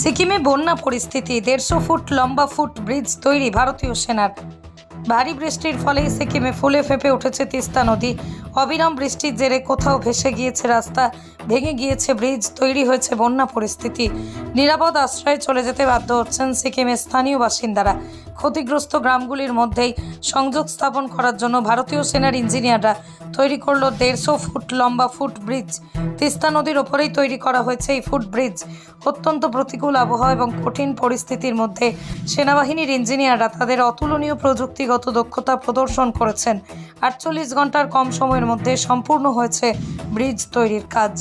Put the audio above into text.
সিকিমে বন্যা পরিস্থিতি, দেড়শো ফুট লম্বা ফুট ব্রিজ তৈরি ভারতীয় সেনার। ভারী বৃষ্টির ফলেই সিকিমে ফুলে ফেঁপে উঠেছে তিস্তা নদী। অবিরাম বৃষ্টির জেরে কোথাও ভেসে গিয়েছে রাস্তা, ভেঙে গিয়েছে ব্রিজ, তৈরি হয়েছে বন্যা পরিস্থিতি। নিরাপদ আশ্রয়ে চলে যেতে বাধ্য হচ্ছেন সিকিমের স্থানীয় বাসিন্দারা। ক্ষতিগ্রস্ত গ্রামগুলির মধ্যেই সংযোগ স্থাপন করার জন্য ভারতীয় সেনার ইঞ্জিনিয়াররা তৈরি করল দেড়শো ফুট লম্বা ফুট ব্রিজ। তিস্তা নদীর ওপরেই তৈরি করা হয়েছে এই ফুট ব্রিজ। অত্যন্ত প্রতিকূল আবহাওয়া এবং কঠিন পরিস্থিতির মধ্যে সেনাবাহিনীর ইঞ্জিনিয়াররা তাদের অতুলনীয় প্রযুক্তিগত দক্ষতা প্রদর্শন করেছেন। আটচল্লিশ ঘণ্টার কম সময়ের মধ্যে সম্পূর্ণ হয়েছে ব্রিজ তৈরির কাজ।